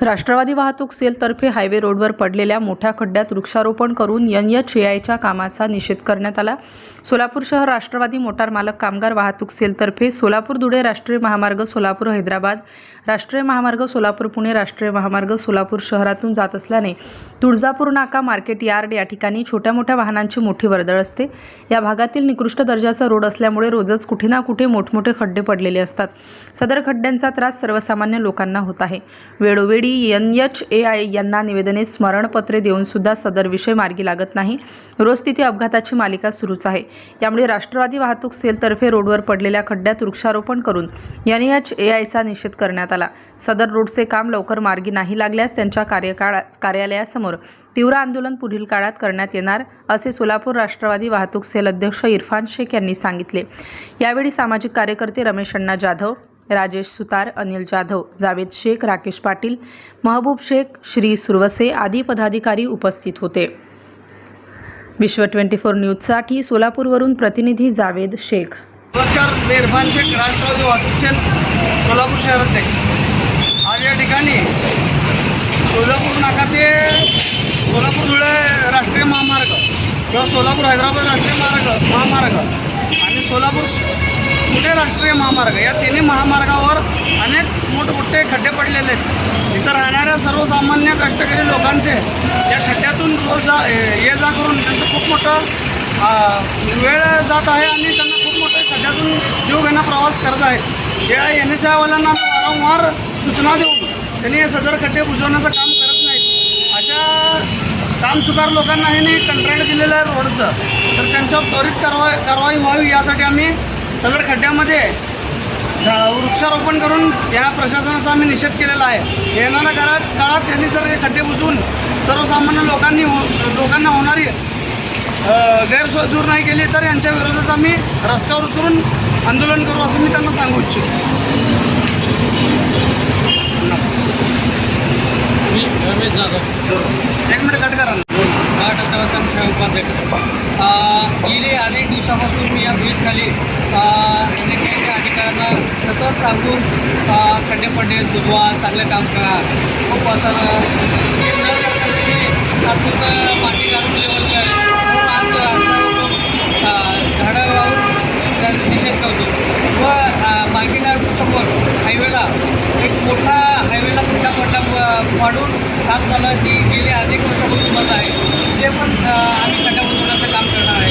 राष्ट्रवादी वाहतूक सेलतर्फे हायवे रोडवर पडलेल्या मोठ्या खड्ड्यात वृक्षारोपण करून एन एच ए आयच्या कामाचा निषेध करण्यात आला. सोलापूर शहर राष्ट्रवादी मोटार मालक कामगार वाहतूक सेलतर्फे सोलापूर धुळे राष्ट्रीय महामार्ग सोलापूर हैदराबाद राष्ट्रीय महामार्ग सोलापूर पुणे राष्ट्रीय महामार्ग सोलापूर शहरातून जात असल्याने तुळजापूर नाका मार्केट यार्ड या ठिकाणी छोट्या मोठ्या वाहनांची मोठी वर्दळ असते. या भागातील निकृष्ट दर्जाचा रोड असल्यामुळे रोजच कुठे ना कुठे मोठमोठे खड्डे पडलेले असतात. सदर खड्ड्यांचा त्रास सर्वसामान्य लोकांना होत आहे. वेळोवेळी एन एच ए आय यांना निवेदने स्मरणपत्रे देऊनसुद्धा सदर विषय मार्गी लागत नाही. रोज तिथे अपघाताची मालिका सुरूच आहे. यामुळे राष्ट्रवादी वाहतूक सेलतर्फे रोडवर पडलेल्या खड्ड्यात वृक्षारोपण करून एन एच ए आयचा निषेध करण्यात आला. सदर रोडचे काम लवकर मार्गी नाही लागल्यास त्यांच्या कार्यकाळा कार्यालयासमोर तीव्र आंदोलन पुढील काळात करण्यात येणार असे सोलापूर राष्ट्रवादी वाहतूक सेल अध्यक्ष इरफान शेख यांनी सांगितले. यावेळी सामाजिक कार्यकर्ते रमेश अण्णा जाधव राजेश सुतार अनिल जाधव जावेद शेख राकेश पाटील महबूब शेख श्री सुरवसे आदी पदाधिकारी उपस्थित होते. विश्व ट्वेंटी फोर न्यूजसाठी सोलापूरवरून प्रतिनिधी जावेद शेख. नमस्कार मी इरफान शेख राष्ट्रवादी वाहतूक सोलापूर शहराध्यक्ष आज या ठिकाणी सोलापूर नाका ते सोलापूर धुळे राष्ट्रीय महामार्ग किंवा सोलापूर हैदराबाद राष्ट्रीय मार्ग महामार्ग आणि सोलापूर पुणे राष्ट्रीय महामार्ग या तिन्ही महामार्गावर अनेक मोठमोठे खड्डे पडलेले आहेत. इथं राहणाऱ्या सर्वसामान्य कष्टकरी लोकांचे या खड्ड्यातून रोज जा ये जा करून त्यांचं खूप मोठं वेळ जात आहे आणि त्यांना खूप मोठ्या खड्ड्यातून जीवघेणा प्रवास करत आहेत या एन एच आयवाल्यांना वारंवार सूचना देऊन त्यांनी हे सदर खड्डे बुजवण्याचं काम करत नाहीत. अशा कामचुकार लोकांना हे नाही कंत्राट दिलेलं आहे रोडचं. तर त्यांच्यावर त्वरित कारवाई कारवाई व्हावी यासाठी आम्ही सदर खड्ड्यामध्ये वृक्षारोपण करून या प्रशासनाचा आम्ही निषेध केलेला आहे. येणाऱ्या काळात काळात त्यांनी जर हे खड्डे बुजवून सर्वसामान्य लोकांनी हो लोकांना होणारी गैरसोय दूर नाही केली तर यांच्या विरोधात आम्ही रस्त्यावर उतरून आंदोलन करू असं मी त्यांना सांगू इच्छितो. एक मिनिट कट करा ना. महाराष्ट्र उपाध्यक्ष गेले गेली अनेक दिवसापासून मी या ब्रिजखाली अनेक अधिकाऱ्यांना सतत सांगून खड्डे पडले बुजवा चांगलं काम करा. खूप असं हे माती घालून लेवल म्हणून आज रस्ता झाडं लावून त्याचा निषेध करतो. व मार्केट समोर हायवेला एक मोठा हायवेला खड्डा पडला पाडून काम झालं की गेली अनेक वर्षापासून बंद आहे ते पण अ, आम्ही खड्डा बुजवण्याचं काम करणार आहे